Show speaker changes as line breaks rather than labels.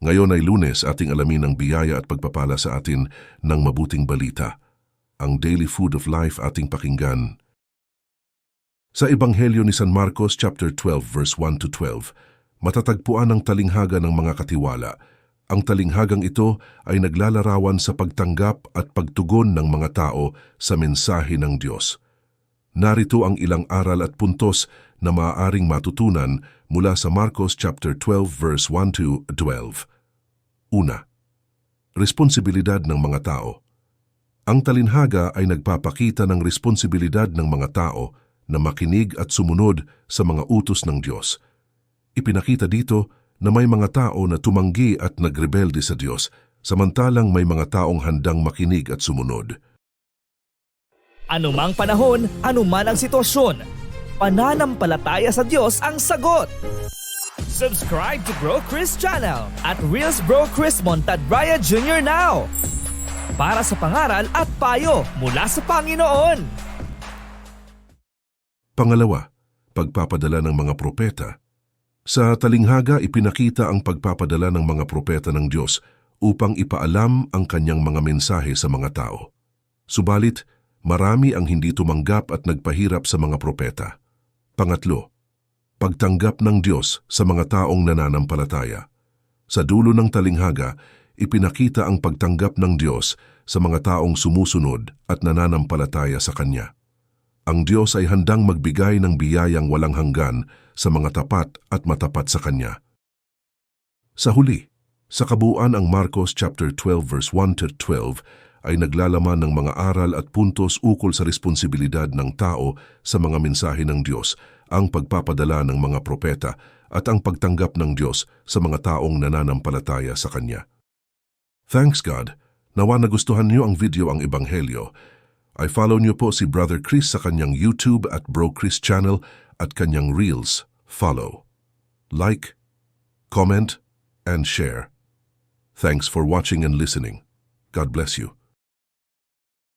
Ngayon ay lunes ating alamin ang biyaya at pagpapala sa atin ng mabuting balita. Ang Daily Food of Life ating pakinggan. Sa Ebanghelyo ni San Marcos chapter 12 verse 1 to 12, matatagpuan ang talinghaga ng mga katiwala. Ang talinghagang ito ay naglalarawan sa pagtanggap at pagtugon ng mga tao sa mensahe ng Diyos. Narito ang ilang aral at puntos na maaaring matutunan mula sa Marcos chapter 12 verse 1 to 12. Una, responsibilidad ng mga tao. Ang talinhaga ay nagpapakita ng responsibilidad ng mga tao na makinig at sumunod sa mga utos ng Diyos. Ipinakita dito na may mga tao na tumanggi at nagrebelde sa Diyos, samantalang may mga taong handang makinig at sumunod.
Anumang panahon, anuman ang sitwasyon, pananampalataya sa Diyos ang sagot. Subscribe to Bro Chris channel at Reels Bro Chris Montad Raya Jr. now para sa pangaral at payo mula sa Panginoon.
Pangalawa, pagpapadala ng mga propeta. Sa talinghaga, ipinakita ang pagpapadala ng mga propeta ng Diyos upang ipaalam ang kanyang mga mensahe sa mga tao. Subalit, marami ang hindi tumanggap at nagpahirap sa mga propeta. Pangatlo, pagtanggap ng Diyos sa mga taong nananampalataya. Sa dulo ng talinghaga, ipinakita ang pagtanggap ng Diyos sa mga taong sumusunod at nananampalataya sa Kanya. Ang Diyos ay handang magbigay ng biyayang walang hanggan sa mga tapat at matapat sa Kanya. Sa huli, sa kabuuan ang Marcos chapter 12 verse 1 to 12 ay naglalaman ng mga aral at puntos ukol sa responsibilidad ng tao sa mga mensahe ng Diyos, ang pagpapadala ng mga propeta at ang pagtanggap ng Diyos sa mga taong nananampalataya sa Kanya. Thanks God, nawa nagustuhan niyo ang video ang Ebanghelyo. I follow niyo po si Brother Chris sa kanyang YouTube at Bro Chris channel at kanyang Reels. Follow. Like, comment, and share. Thanks for watching and listening. God bless you.